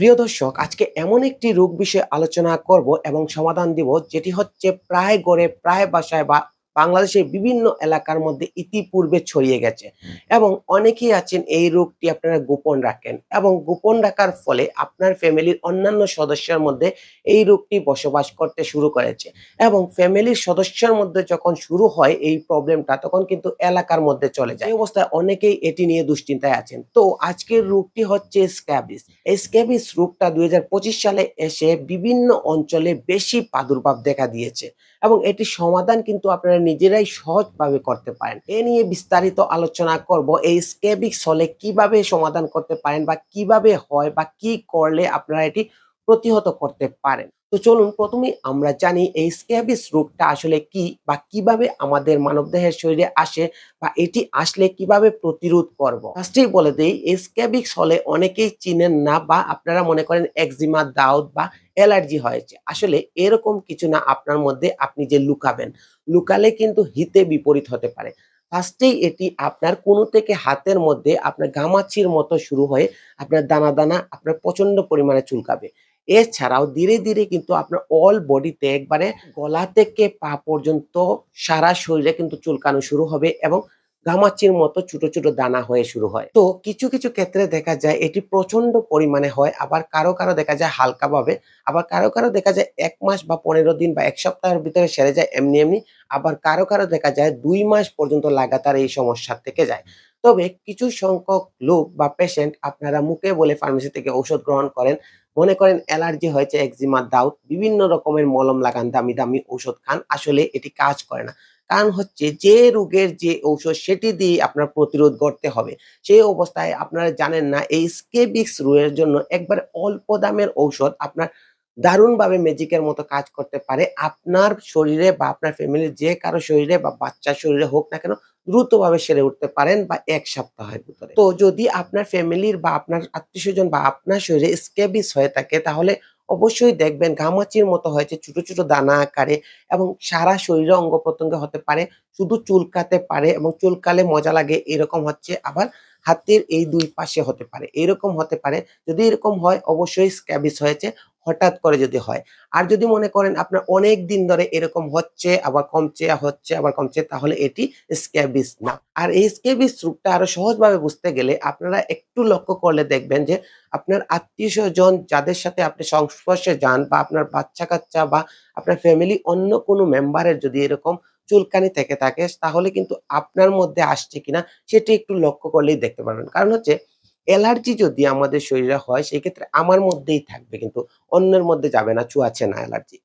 প্রিয় দর্শক, আজকে এমন একটি রোগ বিষয়ে আলোচনা করব এবং সমাধান দিব, যেটি হচ্ছে প্রায় গড়ে প্রায় বাসায় বা বাংলাদেশের বিভিন্ন এলাকার মধ্যে ইতিপূর্বে ছড়িয়ে গেছে। এবং অনেকেই আছেন এই রোগটি আপনারা গোপন রাখেন এবং গোপন রাখার ফলে আপনার ফ্যামিলির অন্যান্য সদস্যের মধ্যে এই রোগটি বসবাস করতে শুরু করেছে। এবং ফ্যামিলির সদস্যের মধ্যে যখন শুরু হয় এই প্রবলেমটা তখন কিন্তু এলাকার মধ্যে চলে যায়। এই অবস্থায় অনেকেই এটি নিয়ে দুশ্চিন্তায় আছেন। তো আজকের রোগটি হচ্ছে স্ক্যাবিস এই স্ক্যাবিস রোগটা দুই হাজার পঁচিশ সালে এসে বিভিন্ন অঞ্চলে বেশি প্রাদুর্ভাব দেখা দিয়েছে। এবং এটি সমাধান কিন্তু আপনারা নিজেরাই সহজভাবে করতে পারেন। এ নিয়ে বিস্তারিত আলোচনা করব এই স্কেবিক হলে কীভাবে সমাধান করতে পারেন বা কীভাবে হয় বা কি করলে আপনারা এটি প্রতিহত করতে পারেন। তো চলুন প্রথমেই আমরা জানি এই স্ক্যাবিস রোগটা আসলে কি বা কীভাবে আমাদের মানবদেহের শরীরে আসে বা এটি আসলে কীভাবে প্রতিরোধ করব? ফার্স্টেই বলে দেই, এই স্ক্যাবিক্স হলে অনেকেই চিনেন না বা আপনারা মনে করেন একজিমা, দাউদ বা অ্যালার্জি হয়েছে। আসলে এরকম কিছু না আপনার মধ্যে আপনি যে লুকাবেন, লুকালে কিন্তু হিতে বিপরীত হতে পারে। ফার্স্টেই এটি আপনার কোনো থেকে হাতের মধ্যে আপনার গামাচির মতো শুরু হয়ে আপনার দানা দানা আপনার প্রচণ্ড পরিমাণে চুলকাবে। এছাড়াও ধীরে ধীরে কিন্তু আপনার অল বডিতে একবারে গলা থেকে পা পর্যন্ত সারা শরীরে কিন্তু চুলকানো শুরু হবে এবং গামাচির মতো ছোট ছোট দানা হয়ে শুরু হয়। তো কিছু কিছু ক্ষেত্রে দেখা যায় এটি প্রচণ্ড পরিমাণে হয়, আবার কারও কারও দেখা যায় হালকা ভাবে আবার কারও কারও দেখা যায় এক মাস বা পনেরো দিন বা এক সপ্তাহের ভিতরে সেরে যায় এমনি এমনি, আবার কারও কারও দেখা যায় দুই মাস পর্যন্ত লাগাতার এই সমস্যা থেকে যায়। তবে কিছু সংখ্যক লোক বা পেশেন্ট আপনারা মুখে বলে ফার্মেসি থেকে ঔষধ গ্রহণ করেন। মনে করেন অ্যালার্জি হয়েছে একজিমা দাউদ বিভিন্ন রকমের মলম লাগান, দামি দামি ঔষধ খান। আসলে এটি কাজ করে না। কারণ হচ্ছে যে রোগের যে ঔষধ সেটি দিয়ে আপনার প্রতিরোধ করতে হবে। সেই অবস্থায় আপনারা জানেন না, এই স্কেবিক্স রোগের জন্য একবারে অল্প দামের ঔষধ আপনার দারুণভাবে ম্যাজিকের মতো কাজ করতে পারে। আপনার শরীরে বা আপনার ফ্যামিলির যে কারও শরীরে বা বাচ্চার শরীরে হোক না কেন দ্রুতভাবে সেরে উঠতে পারেন বা এক সপ্তাহের ভিতরে। তো যদি আপনার ফ্যামিলির বা আপনার আত্মীয় স্বজন বা আপনার শরীরে স্কেবিস হয়ে থাকে, তাহলে অবশ্যই দেখবেন ঘামাচির মতো হয়েছে, ছোট ছোট দানা আকারে এবং সারা শরীরে অঙ্গ প্রত্যঙ্গে হতে পারে, শুধু চুলকাতে পারে এবং চুলকালে মজা লাগে এরকম হচ্ছে, আবার হাতের এই দুই পাশে হতে পারে। এরকম হতে পারে, যদি এরকম হয়, অবশ্যই স্ক্যাবিস হয়েছে হঠাৎ করে যদি হয়। আর যদি মনে করেন আপনার অনেক দিন ধরে এরকম হচ্ছে, আবার কমছে, হচ্ছে, আবার কমছে, তাহলে এটি স্ক্যাবিস না। আর এই স্ক্যাবিস রোগটা আরও সহজভাবে বুঝতে গেলে আপনারা একটু লক্ষ্য করলে দেখবেন যে আপনার আত্মীয় স্বজন যাদের সাথে আপনি সংস্পর্শে যান বা আপনার বাচ্চা কাচ্চা বা আপনার ফ্যামিলি অন্য কোনো মেম্বারের যদি এরকম চুলকানি থেকে থাকে, তাহলে কিন্তু আপনার মধ্যে আসছে কিনা সেটি একটু লক্ষ্য করলেই দেখতে পারবেন। কারণ হচ্ছে অ্যালার্জি যদি আমাদের শরীরে হয় সেই ক্ষেত্রে আমার মধ্যেই থাকবে কিন্তু অন্যের মধ্যে যাবে না চুয়াচ্ছে না অ্যালার্জি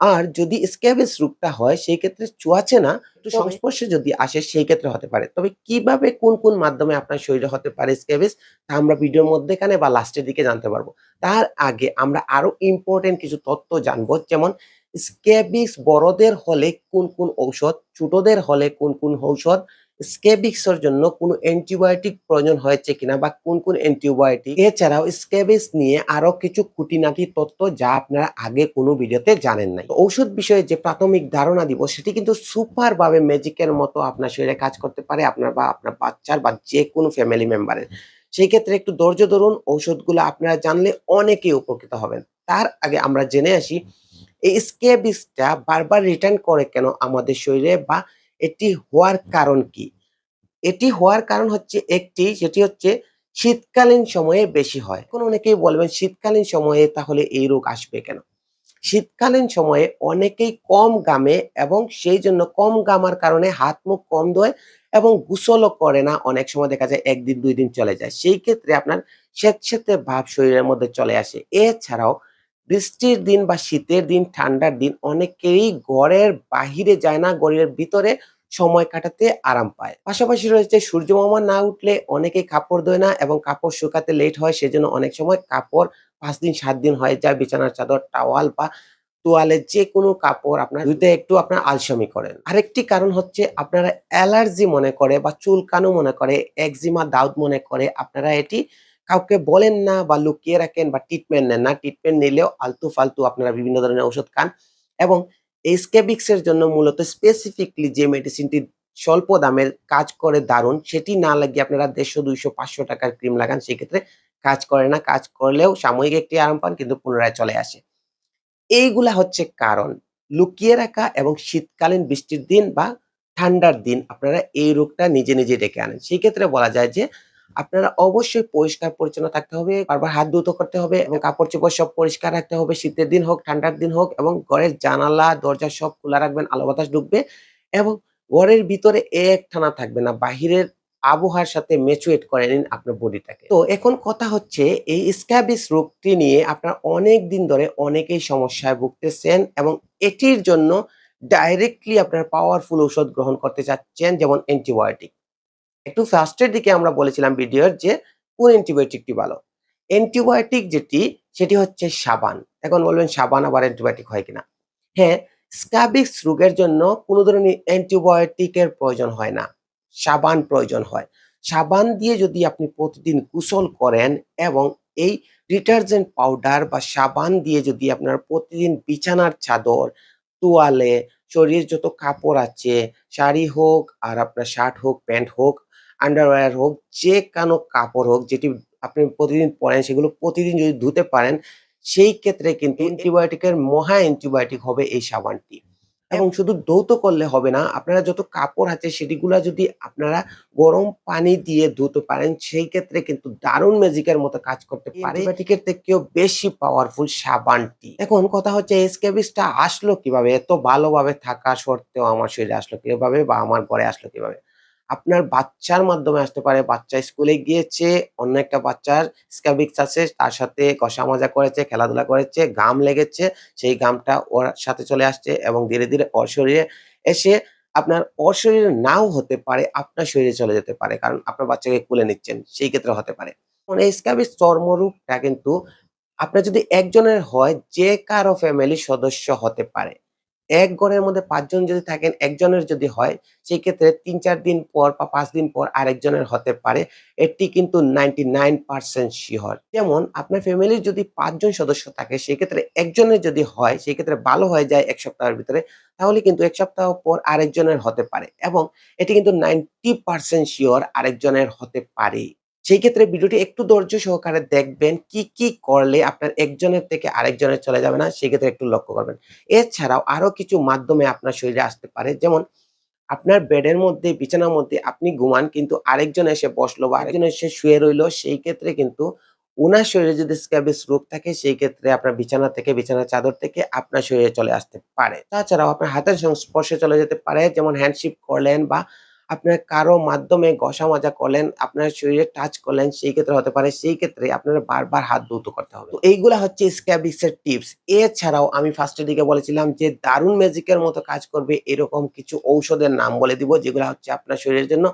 আর যদি স্ক্যাবিস রোগটা হয় সেই ক্ষেত্রে চুয়াচ্ছে না একটু সংস্পর্শে যদি আসে সেই ক্ষেত্রে হতে পারে। তবে কীভাবে কোন কোন মাধ্যমে আপনার শরীরে হতে পারে স্ক্যাবিস তা আমরা ভিডিওর মধ্যেখানে বা লাস্টের দিকে জানতে পারব। তার আগে আমরা আরও ইম্পর্টেন্ট কিছু তথ্য জানব যেমন স্ক্যাবিক্স বড়দের হলে কোন কোন ঔষধ ছোটদের হলে কোন কোন ঔষধ স্ক্যাবিক্সের জন্য কোনো অ্যান্টিবায়োটিক প্রয়োজন হয়েছে কিনা বা কোন কোন অ্যান্টিবায়োটিক? এছাড়াও স্ক্যাবিক্স নিয়ে আরও কিছু খুঁটিনাটি তথ্য যা আপনারা আগে কোনো ভিডিওতে জানেন নাই। ঔষধ বিষয়ে যে প্রাথমিক ধারণা দিব, সেটি কিন্তু সুপার ভাবে ম্যাজিকের মতো আপনার শরীরে কাজ করতে পারে আপনার বা আপনার বাচ্চার বা যে কোনো ফ্যামিলি মেম্বারের। সেই ক্ষেত্রে একটু ধৈর্য ধরুন, ঔষধগুলো আপনারা জানলে অনেকেই উপকৃত হবেন। তার আগে আমরা জেনে আসি, এই স্কেবিসটা বারবার রিটার্ন করে কেন আমাদের শরীরে বা এটি হওয়ার কারণ কি? এটি হওয়ার কারণ হচ্ছে একটি, সেটি হচ্ছে শীতকালীন সময়ে বেশি হয়। এখন অনেকেই বলবেন, শীতকালীন সময়ে তাহলে এই রোগ আসবে কেন? শীতকালীন সময়ে অনেকেই কম গামে এবং সেই জন্য কম গামার কারণে হাত, মুখ কম ধোয় এবং গোসলও করে না। অনেক সময় দেখা যায় একদিন, দুই দিন চলে যায়। সেই ক্ষেত্রে আপনার স্বেচ্ছেতে ভাব শরীরের মধ্যে চলে আসে। এছাড়াও বৃষ্টির দিন বা শীতের দিন, ঠান্ডার দিন অনেকেরই ঘরের বাহিরে যায় না, ঘরের ভিতরে সময় কাটাতে আরাম পায়। পাশাপাশি রয়েছে সূর্য মামা না উঠলে অনেকেই কাপড় ধোয় না এবং কাপড় শুকাতে লেট হয়, সেজন্য অনেক সময় কাপড় পাঁচ দিন, সাত দিন হয়ে যায়, বিছানার চাদর টাওয়াল বা তোয়ালে যে কোনো কাপড় আপনার ধুতে একটু আপনার আলসামি করেন। আরেকটি কারণ হচ্ছে আপনারা অ্যালার্জি মনে করে বা চুলকানো মনে করে, একজিমা দাউদ মনে করে, আপনারা এটি কাউকে বলেন না বা লুকিয়ে রাখেন বা ট্রিটমেন্ট নেন না ট্রিটমেন্ট নিলেও আলতু ফালতু আপনারা বিভিন্ন ধরনের ওষুধ খান এবং এই স্কেবিক্স জন্য মূলত স্পেসিফিকলি যে মেডিসিনটি স্বল্প দামের কাজ করে দারুণ, সেটি না লাগিয়ে আপনারা দেড়শো, দুইশো, পাঁচশো টাকার ক্রিম লাগান, সেক্ষেত্রে কাজ করে না, কাজ করলেও সাময়িক একটি আরাম পান, কিন্তু পুনরায় চলে আসে। এইগুলা হচ্ছে কারণ। লুকিয়ে রাখা এবং শীতকালীন বৃষ্টির দিন বা ঠান্ডার দিন আপনারা এই রোগটা নিজে নিজে ডেকে আনেন। সেই ক্ষেত্রে বলা যায় যে আপনারা অবশ্যই পরিষ্কার পরিচ্ছন্ন থাকতে হবে, বারবার হাত ধুতো করতে হবে এবং কাপড় চোপড় সব পরিষ্কার রাখতে হবে, শীতের দিন হোক, ঠান্ডার দিন হোক এবং ঘরের জানালা, দরজা সব খোলা রাখবেন, আলো বাতাস ঢুকবে এবং ঘরের ভিতরে এক টানা থাকবে না, বাহিরের আবহাওয়ার সাথে ম্যাচুয়েট করে নিন আপনার বডিটাকে। তো এখন কথা হচ্ছে এই স্ক্যাবিস রোগটি নিয়ে আপনার অনেক দিন ধরে অনেকেই সমস্যায় ভুগতেছেন এবং এটির জন্য ডাইরেক্টলি আপনার পাওয়ারফুল ঔষধ গ্রহণ করতে চাচ্ছেন, যেমন অ্যান্টিবায়োটিক একটু ফার্স্টের দিকে আমরা বলেছিলাম ভিডিওর যে কোন অ্যান্টিবায়োটিকটি ভালো। অ্যান্টিবায়োটিক যেটি, সেটি হচ্ছে সাবান। এখন বলবেন সাবান আবার অ্যান্টিবায়োটিক হয় কিনা? হ্যাঁ স্ক্যাবিক্স রোগের জন্য কোনো ধরনের অ্যান্টিবায়োটিকের প্রয়োজন হয় না। সাবান প্রয়োজন হয়। সাবান দিয়ে যদি আপনি প্রতিদিন কুশল করেন এবং এই ডিটারজেন্ট পাউডার বা সাবান দিয়ে যদি আপনার প্রতিদিন বিছানার চাদর, তোয়ালে শরীরের যত কাপড় আছে শাড়ি হোক আর আপনার শার্ট হোক প্যান্ট হোক আন্ডারওয়্যার হোক যে কোনো কাপড় হোক যেটি আপনি প্রতিদিন পরেন সেগুলো প্রতিদিন যদি ধুতে পারেন সেই ক্ষেত্রে কিন্তু অ্যান্টিবায়োটিকের মহা অ্যান্টিবায়োটিক হবে এই সাবানটি। এবং শুধু ধৌত করলে হবে না আপনারা যত কাপড় আছে সেটিগুলা যদি আপনারা গরম পানি দিয়ে ধুতে পারেন সেই ক্ষেত্রে কিন্তু দারুণ ম্যাজিকের মতো কাজ করতে পারে অ্যান্টিবায়োটিকের থেকেও বেশি পাওয়ারফুল সাবানটি। এখন কথা হচ্ছে এসকেবিসটা আসলো কীভাবে? এত ভালোভাবে থাকা সত্ত্বেও আমার শরীরে আসলো কীভাবে বা আমার ঘরে আসলো কীভাবে? আপনার বাচ্চার মাধ্যমে আসতে পারে। বাচ্চা স্কুলে গিয়েছে, অন্য একটা বাচ্চার স্ক্যাবিক্স আছে, তার সাথে কষা মজা করেছে, খেলাধুলা করেছে গাম লেগেছে, সেই গামটা ওর সাথে চলে আসছে এবং ধীরে ধীরে ওর শরীরে এসে আপনার ওর শরীরে নাও হতে পারে, আপনার শরীরে চলে যেতে পারে, কারণ আপনার বাচ্চাকে কুলে নিচ্ছেন, সেই ক্ষেত্রে হতে পারে। মানে স্ক্যাবিক্স চর্মরূপটা কিন্তু আপনার যদি একজনের হয়, যে কারও ফ্যামিলির সদস্য হতে পারে। এক ঘরের মধ্যে পাঁচজন যদি থাকেন, একজনের যদি হয় সেই ক্ষেত্রে তিন চার দিন পর বা পাঁচ দিন পর আরেকজনের হতে পারে। এটি কিন্তু নাইনটি নাইন পার্সেন্ট শিওর যেমন আপনার ফ্যামিলির যদি পাঁচজন সদস্য থাকে, সেক্ষেত্রে একজনের যদি হয় সেই ক্ষেত্রে ভালো হয়ে যায় এক সপ্তাহের ভিতরে, তাহলে কিন্তু এক সপ্তাহ পর আরেকজনের হতে পারে। এবং এটি কিন্তু নাইনটি পার্সেন্ট শিওর আরেকজনের হতে পারে। সেই ক্ষেত্রে ভিডিওটি একটু ধৈর্য সহকারে দেখবেন কি কি করলে আপনার একজনের থেকে আরেকজনের চলে যাবে না সেক্ষেত্রে একটু লক্ষ্য করবেন। এছাড়াও আরও কিছু মাধ্যমে আপনার শরীরে আসতে পারে, যেমন আপনার বেডের মধ্যে, বিছানার মধ্যে আপনি ঘুমান, কিন্তু আরেকজন এসে বসল বা আরেকজন এসে শুয়ে রইল, সেই ক্ষেত্রে কিন্তু ওনার শরীরে যদি স্ক্যাবিস রোগ থাকে, সেই ক্ষেত্রে আপনার বিছানা থেকে, বিছানার চাদর থেকে আপনার শরীরে চলে আসতে পারে। তাছাড়াও আপনার হাতের সংস্পর্শে চলে যেতে পারে, যেমন হ্যান্ডশিপ করলেন বা আপনার কারও মাধ্যমে ঘষা মাজা করলেন, আপনার শরীরে টাচ করলেন সেই ক্ষেত্রে হতে পারে। সেই ক্ষেত্রে আপনার বারবার হাত ধৌত করতে হবে। তো এইগুলা হচ্ছে স্ক্যাবিসের টিপস। এছাড়াও আমি ফার্স্ট এর দিকে বলেছিলাম যে দারুণ ম্যাজিকের মতো কাজ করবে এরকম কিছু ঔষধের নাম বলে দিব যেগুলো হচ্ছে আপনার শরীরের জন্য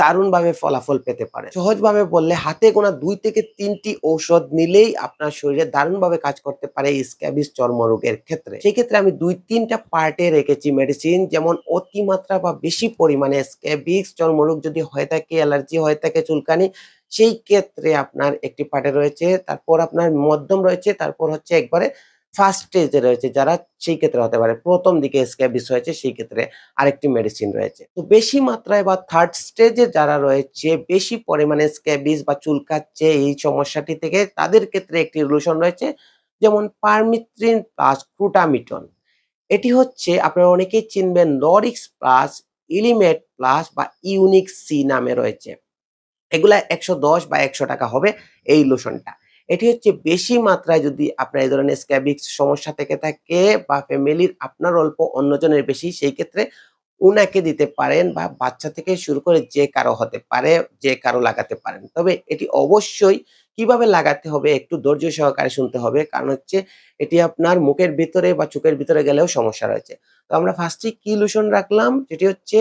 দারুণভাবে ফলাফল পেতে পারে। সহজভাবে বললে হাতে গোনা দুই থেকে তিনটি ঔষধ নিলেই আপনার শরীরে দারুণভাবে কাজ করতে পারে স্ক্যাবিস চর্মরোগের ক্ষেত্রে। সেই ক্ষেত্রে আমি দুই তিনটা পার্টে রেখেছি মেডিসিন যেমন অতিমাত্রা বা বেশি পরিমাণে স্ক্যাবিক্স চর্মরোগ যদি হয়ে থাকে অ্যালার্জি হয়ে থাকে চুলকানি, সেই ক্ষেত্রে আপনার একটি পার্টে রয়েছে। তারপর আপনার মধ্যম রয়েছে, তারপর হচ্ছে একবারে ফার্স্ট স্টেজে রয়েছে যারা, সেই ক্ষেত্রে হতে পারে। প্রথম দিকে স্ক্যাবিস হয়েছে, সেই ক্ষেত্রে আরেকটি মেডিসিন রয়েছে। তো বেশি মাত্রায় বা থার্ড স্টেজে যারা রয়েছে, বেশি পরিমাণে স্ক্যাবিস বা চুলকাচ্ছে এই সমস্যাটি থেকে, তাদের ক্ষেত্রে একটি লোশন রয়েছে, যেমন পারমিত্রিন প্লাস ক্রুটামিটন এটি হচ্ছে, আপনারা অনেকেই চিনবেন লরিক্স প্লাস ইলিমেট প্লাস বা ইউনিক সি নামে রয়েছে। এগুলা একশো দশ বা একশো টাকা হবে এই লোশনটা এটি হচ্ছে বেশি মাত্রায় যদি আপনার এই ধরনের স্ক্যাবিক্স সমস্যা থেকে থাকে বা ফ্যামিলির আপনার অল্প অন্যজনের বেশি, সেই ক্ষেত্রে উনাকে দিতে পারেন বা বাচ্চা থেকে শুরু করে যে কারও হতে পারে, যে কারও লাগাতে পারেন। তবে এটি অবশ্যই কীভাবে লাগাতে হবে একটু ধৈর্য সহকারে শুনতে হবে, কারণ হচ্ছে এটি আপনার মুখের ভিতরে বা চোখের ভিতরে গেলেও সমস্যা রয়েছে। তো আমরা ফার্স্টে কি লোশন রাখলাম? যেটি হচ্ছে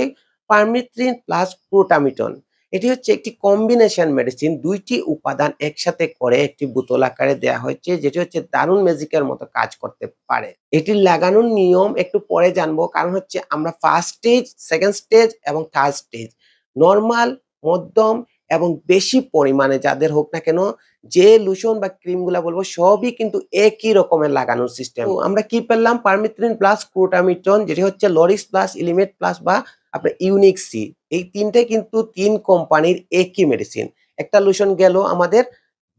পারমিথ্রিন প্লাস প্রোটামিটন এটি হচ্ছে একটি কম্বিনেশন মেডিসিন দুইটি উপাদান একসাথে করে একটি বোতল আকারে দেওয়া হয়েছে, যেটি হচ্ছে দারুণ ম্যাজিকের মতো কাজ করতে পারে। এটি লাগানোর নিয়ম একটু পরে জানব, কারণ হচ্ছে আমরা ফার্স্ট স্টেজ সেকেন্ড স্টেজ এবং থার্ড স্টেজ নর্মাল মধ্যম এবং বেশি পরিমাণে যাদের হোক না কেন, যে লুশন বা ক্রিমগুলা বলব, সবই কিন্তু একই রকমের লাগানোর সিস্টেম আমরা কি পেলাম? পারমিথ্রিন প্লাস ক্রোটামিটন যেটি হচ্ছে লরিস প্লাস ইলিমেট প্লাস বা আপনার ইউনিক সি এই তিনটে কিন্তু তিন কোম্পানির একই মেডিসিন একটা লোশন গেল আমাদের,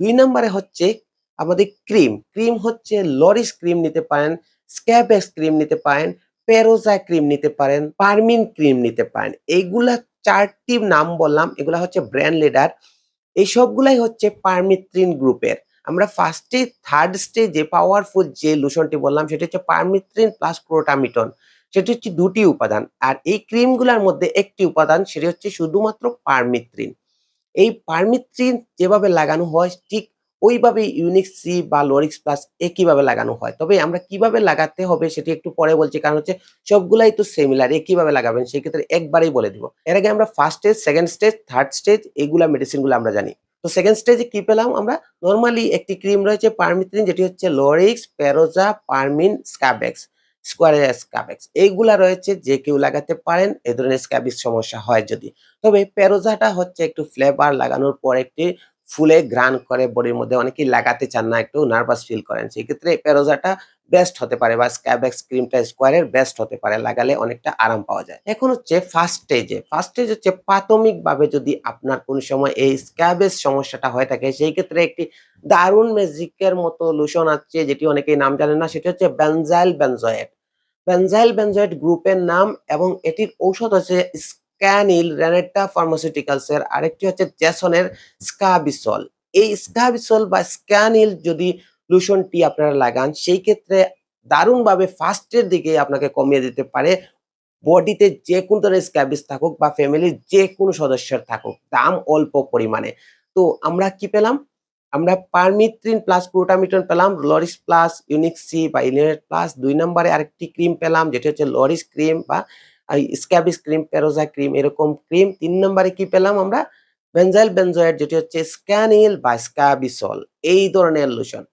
দুই নম্বরে হচ্ছে আমাদের ক্রিম ক্রিম হচ্ছে লরিস ক্রিম নিতে পারেন স্ক্যাবেক্স ক্রিম নিতে পারেন পেরোজা ক্রিম নিতে পারেন পারমিন ক্রিম নিতে পারেন। এইগুলা চারটি নাম বললাম, এগুলা হচ্ছে ব্র্যান্ড লিডার এই সবগুলাই হচ্ছে পারমিত্রিন গ্রুপের আমরা ফার্স্টে থার্ড স্টেজে পাওয়ারফুল যে লোশনটি বললাম, সেটা হচ্ছে পারমিত্রিন প্লাস ক্রোটামিটন সেটি হচ্ছে দুটি উপাদান। আর এই ক্রিমগুলোর মধ্যে একটি উপাদান, সেটি হচ্ছে শুধুমাত্র পারমিত্রিন। এই পারমিত্রিন যেভাবে লাগানো হয়, ঠিক ওইভাবে ইউনিক সি বা লরিক্স প্লাস একইভাবে লাগানো হয়। তবে আমরা কীভাবে লাগাতে হবে সেটি একটু পরে বলছি, কারণ হচ্ছে সবগুলাই তো সেমিলার একইভাবে লাগাবেন সেই ক্ষেত্রে একবারেই বলে দিব। এর আগে আমরা first stage second stage third stage এইগুলা মেডিসিনগুলো আমরা জানি। তো সেকেন্ড স্টেজে কি পেলাম আমরা? নর্মালি একটি ক্রিম রয়েছে পারমিত্রিন, যেটি হচ্ছে লরিক্স পেরোজা পারমিন স্ক্যাবেক্স স্কোয়ারে স্ক্যাবেক্স এইগুলা রয়েছে, যে কেউ লাগাতে পারেন, এ ধরনের স্ক্যাবিক্স সমস্যা হয় যদি। তবে প্যারোজাটা হচ্ছে একটু ফ্লেভার লাগানোর পর একটি ফুলে গ্রান করে বডির মধ্যে। অনেকেই লাগাতে চান না, একটু নার্ভাস ফিল করেন। সেই ক্ষেত্রে পেরোজাটা বেস্ট হতে পারে বা স্ক্যাবেক্স ক্রিমটা স্কোয়ারের বেস্ট হতে পারে, লাগালে অনেকটা আরাম পাওয়া যায়। এখন হচ্ছে ফার্স্ট স্টেজে ফার্স্ট স্টেজ হচ্ছে প্রাথমিক ভাবে যদি আপনার কোনো সময় এই স্ক্যাবেস সমস্যাটা হয়ে থাকে, সেই ক্ষেত্রে একটি দারুণ ম্যাজিকের মতো লোশন আছে, যেটি অনেকেই নাম জানেন না, সেটা হচ্ছে বেনজাইল বেনজয়েট বেনজাইল বেনজয়েট গ্রুপের নাম এবং এটির ঔষধ হচ্ছে স্ক্যানিল রেনেটা ফার্মাসিউটিক্যালস এর আরেকটি হচ্ছে জ্যাসনের স্কাবিসল। এই স্কাবিসল বা স্ক্যানিল যদি লোশনটি আপনারা লাগান, সেই ক্ষেত্রে দারুণভাবে ফার্স্টের দিকে আপনাকে কমিয়ে দিতে পারে। বডিতে যে কোনো ধরনের স্ক্যাবিস থাকুক বা ফ্যামিলির যে কোনো সদস্যের থাকুক, দাম অল্প পরিমাণে। তো আমরা কি পেলাম? আমরা পারমিত্রিন প্লাস প্রোটামিটন পেলাম, লরিস প্লাস ইউনিক সি বা ইলিনেট প্লাস। দুই নম্বরে আরেকটি ক্রিম পেলাম, যেটি হচ্ছে লরিস ক্রিম বা স্ক্যাবিস ক্রিম প্যারোজা ক্রিম, এরকম ক্রিম তিন নম্বরে কি পেলাম আমরা? বেনজাইল বেনজয়েড, যেটি হচ্ছে স্ক্যানিল বা স্ক্যাবিসল, এই ধরনের লোশন।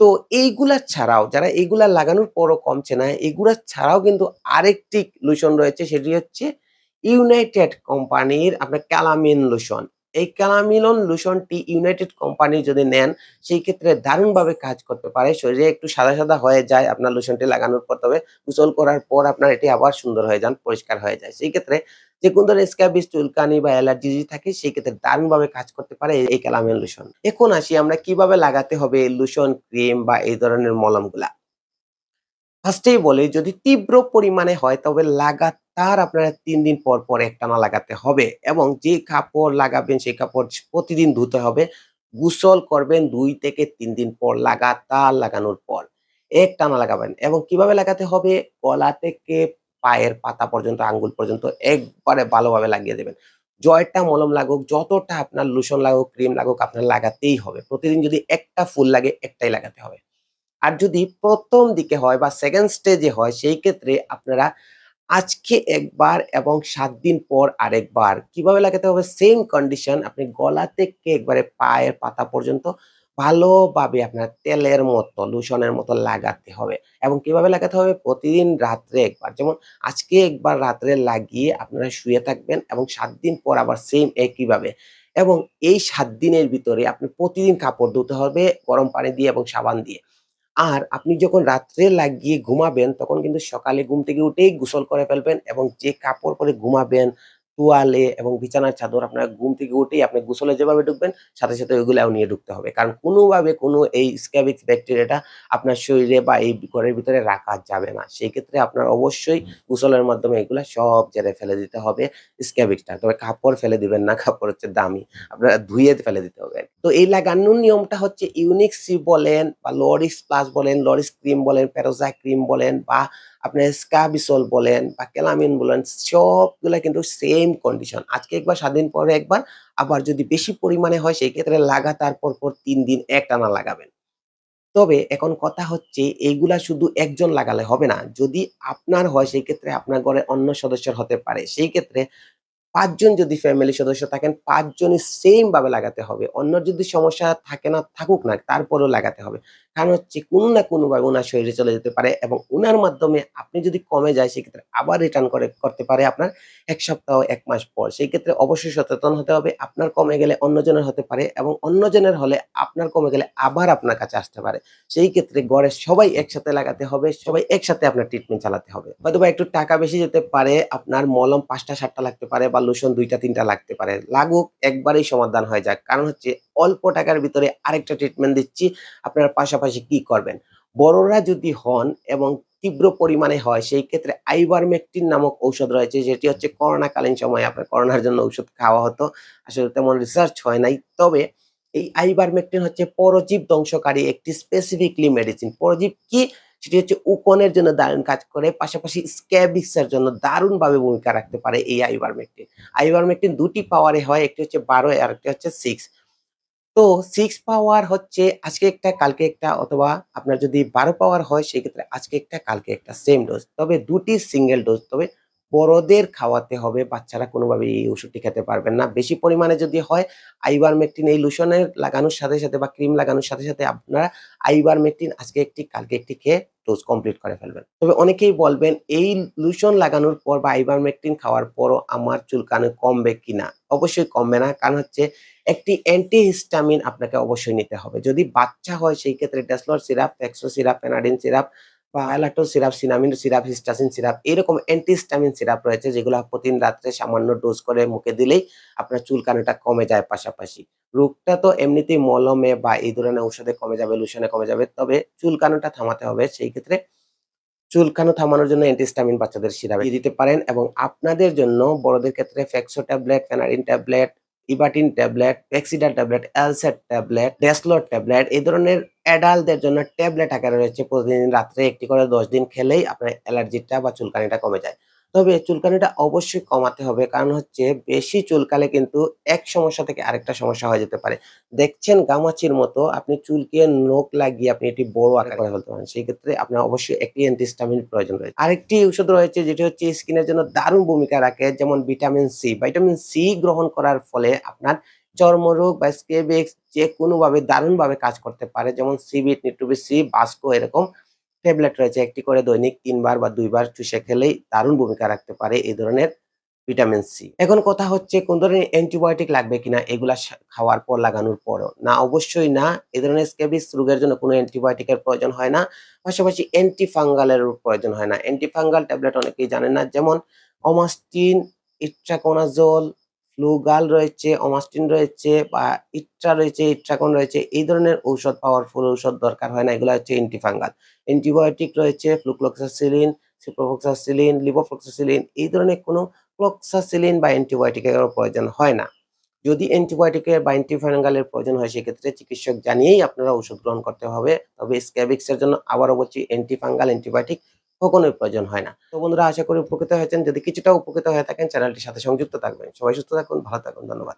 তো এইগুলা ছাড়াও, যারা এইগুলা লাগানোর পরও কমছে না এগুলা ছাড়াও কিন্তু আরেকটি লোশন রয়েছে, সেটি হচ্ছে ইউনাইটেড কোম্পানির আপনার ক্যালামিন লোশন। এই ক্যালামিলন লোশনটি ইউনাইটেড কোম্পানি যদি নেন, সেই ক্ষেত্রে দারুণভাবে কাজ করতে পারে। শরীরে একটু সাদা সাদা হয়ে যায় আপনার লোশনটি লাগানোর পর, তবে গোসল করার পর আপনার এটি আবার সুন্দর হয়ে যান, পরিষ্কার হয়ে যায়। সেই ক্ষেত্রে যে কোন ধরনের স্ক্যাবিস চুলকানি বা অ্যালার্জি যদি থাকে, সেই ক্ষেত্রে দারুণভাবে কাজ করতে পারে এই ক্যালামিন লোশন। এখন আসি আমরা কীভাবে লাগাতে হবে লোশন, ক্রিম বা এই ধরনের মলমগুলা। ফার্স্টেই বলি, যদি তীব্র পরিমাণে হয়, তবে লাগাতার আপনারা তিন দিন পর পর একটানা লাগাতে হবে এবং যে কাপড় লাগাবেন সেই কাপড় প্রতিদিন ধুতে হবে। গুসল করবেন দুই থেকে তিন দিন পর লাগাতার লাগানোর পর। একটানা লাগাবেন এবং কীভাবে লাগাতে হবে? গলা থেকে পায়ের পাতা পর্যন্ত, আঙ্গুল পর্যন্ত একবারে ভালোভাবে লাগিয়ে দেবেন। জয়টা মলম লাগুক, যতটা আপনার লোশন লাগুক, ক্রিম লাগুক, আপনার লাগাতেই হবে। প্রতিদিন যদি একটা ফুল লাগে, একটাই লাগাতে হবে। আর যদি প্রথম দিকে হয় বা সেকেন্ড স্টেজে হয়, সেই ক্ষেত্রে আপনারা আজকে একবার এবং সাত দিন পর আরেকবার। কীভাবে লাগাতে হবে? সেম কন্ডিশন আপনি গলা থেকে একবারে পায়ের পাতা পর্যন্ত ভালোভাবে আপনার তেলের মতো লোশনের মতো লাগাতে হবে এবং কীভাবে লাগাতে হবে? প্রতিদিন রাত্রে একবার। যেমন আজকে একবার রাত্রে লাগিয়ে আপনারা শুয়ে থাকবেন এবং সাত দিন পর আবার সেম একইভাবে এবং এই সাত দিনের ভিতরে আপনি প্রতিদিন কাপড় ধুতে হবে, গরম পানি দিয়ে এবং সাবান দিয়ে। আর আপনি যখন রাত্রে লাগিয়ে ঘুমাবেন, তখন কিন্তু সকালে ঘুম থেকে উঠেই গোসল করে ফেলবেন এবং যে কাপড় পরে ঘুমাবেন তোয়ালে এবং বিছানার চাদর আপনার ঘুম থেকে উঠেই আপনি গোসলে যেভাবে ঢুকবেন সাথে সাথে ওইগুলাও নিয়ে ঢুকতে হবে। কারণ কোনোভাবে কোনো এই স্ক্যাবিক্স ব্যাকটেরিয়াটা আপনার শরীরে বা এই ঘরের ভিতরে রাখা যাবে না। সেই ক্ষেত্রে আপনার অবশ্যই গোসলের মাধ্যমে এগুলো সব জেরে ফেলে দিতে হবে স্ক্যাবিক্সটা তবে কাপড় ফেলে দিবেন না কাপড় হচ্ছে দামি। আপনারা ধুয়ে ফেলে দিতে হবে তো এই লাগানোর নিয়মটা হচ্ছে ইউনিক সি বলেন বা লরিস প্লাস বলেন লরিস ক্রিম বলেন পেরোজা ক্রিম বলেন বা আপনার স্কাবিসল বলেন বা কেলামিন বলেন, সবগুলা কিন্তু সেম কন্ডিশন আজকে একবার সাত দিন পরে একবার, আবার যদি বেশি পরিমাণে হয় সেই ক্ষেত্রে লাগাতার পর তিন দিন একটানা লাগাবেন তবে এখন কথা হচ্ছে এইগুলা শুধু একজন লাগালে হবে না যদি আপনার হয় সেই ক্ষেত্রে আপনার ঘরে অন্য সদস্যের হতে পারে সেই ক্ষেত্রে পাঁচজন যদি ফ্যামিলি সদস্য থাকেন ৫ জনই সেম ভাবে লাগাতে হবে। অন্যর যদি সমস্যা থাকে না, থাকুক না, তারপরেও লাগাতে হবে। কারণ হচ্ছে কোনো না কোনোভাবে ওনার শরীরে চলে যেতে পারে এবং ওনার মাধ্যমে আপনি যদি কমে যায়, সেক্ষেত্রে আবার রিটার্ন করে, করতে পারে আপনার এক সপ্তাহ, এক মাস পর। সেই ক্ষেত্রে অবশ্যই সচেতন হতে হবে। আপনার কমে গেলে অন্যজনের হতে পারে এবং অন্যজনের হলে আপনার কমে গেলে আবার আপনার কাছে আসতে পারে। সেই ক্ষেত্রে গড়ে সবাই একসাথে লাগাতে হবে। সবাই একসাথে আপনার ট্রিটমেন্ট চালাতে হবে। হয়তোবা একটু টাকা বেশি যেতে পারে। আপনার মলম ৫ টা ৭ টা লাগতে পারে বা লোশন দুইটা, তিনটা লাগতে পারে লাগুক, একবারেই সমাধান হয়ে যাক কারণ হচ্ছে অল্প টাকার ভিতরে আরেকটা ট্রিটমেন্ট দিচ্ছি, আপনার পাশাপাশি কি করবেন? বড়রা যদি হন এবং তীব্র পরিমাণে হয়, সেই ক্ষেত্রে আইবারমেকটিন নামক ঔষধ রয়েছে, যেটি হচ্ছে করোনাকালীন সময়ে আপনার করোনার জন্য ঔষধ খাওয়া হতো। আসলে তেমন রিসার্চ হয় নাই। তবে এই আইবারমেকটিন হচ্ছে পরজীব ধ্বংসকারী একটি স্পেসিফিকলি মেডিসিন পরজীব কি? সেটি হচ্ছে উকনের জন্য দারুণ কাজ করে, পাশাপাশি স্ক্যাবিক্সের জন্য দারুণভাবে ভূমিকা রাখতে পারে এই আইবারমেকটিন আইবারমেকটিন দুটি পাওয়ারে হয়, একটি হচ্ছে বারো আর একটি হচ্ছে সিক্স তো সিক্স পাওয়ার হচ্ছে আজকে একটা, কালকে একটা অথবা আপনার যদি বারো পাওয়ার হয়, সেক্ষেত্রে আজকে একটা, কালকে একটা সেম ডোজ তবে দুটি সিঙ্গেল ডোজ তবে বড়দের খাওয়াতে হবে। বাচ্চারা কোনোভাবে এই ওষুধটি খেতে পারবেন না। বেশি পরিমাণে যদি হয় আইবার আইবারমেকটিন এই লোশনের লাগানোর সাথে সাথে বা ক্রিম লাগানোর সাথে সাথে আপনারা আইবার আইবারমেকটিন আজকে একটি, কালকে একটি খেয়ে ডোজ কমপ্লিট করে ফেলবেন। তবে অনেকেই বলবেন, এই লোশন লাগানোর পর বা আইবার আইবারমেকটিন খাওয়ার পরও আমার চুলকানো কমবে কিনা অবশ্যই কমবে না। কারণ হচ্ছে একটি অ্যান্টিহিস্টামিন আপনাকে অবশ্যই নিতে হবে। যদি বাচ্চা হয়, সেই ক্ষেত্রে ডেসলর সিরাপ ফেক্সো সিরাপ ফেনাডিন সিরাপ বা অ্যালাটো সিরাপ, সিনামিন, সিরাপ, হিস্টাসিন সিরাপ, এরকম অ্যান্টিহিস্টামিন সিরাপ রয়েছে যেগুলো প্রতিদিন রাত্রে সামান্য ডোজ করে মুখে দিলেই আপনার চুলকানোটা কমে যায় পাশাপাশি। রোগটা তো এমনিতেই মলমে বা এই ধরনের ঔষধে কমে যাবে লোশনে কমে যাবে, তবে চুলকানোটা থামাতে হবে। সেই ক্ষেত্রে চুলকানো থামানোর জন্য অ্যান্টিহিস্টামিন বাচ্চাদের সিরাপ দিতে পারেন এবং আপনাদের জন্য বড়দের ক্ষেত্রে ফেক্সো tablet ফেনারিন tablet ইবাটিন tablet প্যাক্সিডাল tablet Alcet tablet ডেসলোর tablet এই ধরনের অ্যাডাল্টদের জন্য ট্যাবলেট আকারে রয়েছে প্রতিদিন রাত্রে একটি করে দশ দিন খেলেই আপনার অ্যালার্জিটা বা চুলকানিটা কমে যায়। তবে চুলকানিটা অবশ্যই কমাতে হবে। কারণ হচ্ছে বেশি চুলকালে কিন্তু এক সমস্যা থেকে আরেকটা সমস্যা হয়ে যেতে পারে। দেখছেন গামাচির মতো আপনি চুলকে নখ লাগিয়ে আপনি এটি বড় আকার করে ফেলতে পারেন। সেই ক্ষেত্রে আপনার অবশ্যই একটি অ্যান্টিস্টামিন প্রয়োজন রয়েছে। আরেকটি ওষুধ রয়েছে যেটি হচ্ছে স্কিনের জন্য দারুণ ভূমিকা রাখে, যেমন ভিটামিন সি ভিটামিন সি গ্রহণ করার ফলে আপনার চর্মরোগ বা স্কেবিক্স যে কোনোভাবে দারুণভাবে কাজ করতে পারে, যেমন সিবিট সি বাস্কো এরকম ট্যাবলেট রয়েছে, একটি করে দৈনিক তিনবার বা দুইবার চুষে খেলেই দারুণ ভূমিকা রাখতে পারে এই ধরনের ভিটামিন সি। এখন কথা হচ্ছে কোন ধরনের অ্যান্টিবায়োটিক লাগবে কিনা, এগুলা খাওয়ার পর লাগানোর পরও। না, অবশ্যই না, এ ধরনের স্কেবিস রোগের জন্য কোনো অ্যান্টিবায়োটিকের প্রয়োজন হয় না, পাশাপাশি অ্যান্টি ফাঙ্গালের প্রয়োজন হয় না। অ্যান্টি ফাঙ্গাল ট্যাবলেট অনেকেই জানেন না, যেমন অমাস্টিন, ইট্রাকোনাজোল ফ্লুগাল রয়েছে, অমাস্টিন রয়েছে বা ইট্রা রয়েছে, ইট্রাকন রয়েছে, এই ধরনের ঔষধ পাওয়ারফুল ঔষধ দরকার হয় না। এগুলো হচ্ছে অ্যান্টিফাঙ্গাল অ্যান্টিবায়োটিক রয়েছে ফ্লুক্লোক্সাসিলিন সিপ্রোফ্লক্সাসিলিন লিভোফ্লক্সাসিলিন এই ধরনের কোনো ফ্লক্সাসিলিন বা অ্যান্টিবায়োটিকের প্রয়োজন হয় না। যদি অ্যান্টিবায়োটিকের বা অ্যান্টিফাঙ্গালের প্রয়োজন হয়, সেক্ষেত্রে চিকিৎসক জানিয়েই আপনারা ওষুধ গ্রহণ করতে হবে। তবে স্ক্যাবিক্সের জন্য আবারও বলছি অ্যান্টিফাঙ্গাল অ্যান্টিবায়োটিক কখনোই প্রয়োজন হয় না। তো বন্ধুরা, আশা করি উপকৃত হয়েছেন। যদি কিছুটা উপকৃত হয়ে থাকেন, চ্যানেলটির সাথে সংযুক্ত থাকবেন। সবাই সুস্থ থাকুন, ভালো থাকুন, ধন্যবাদ।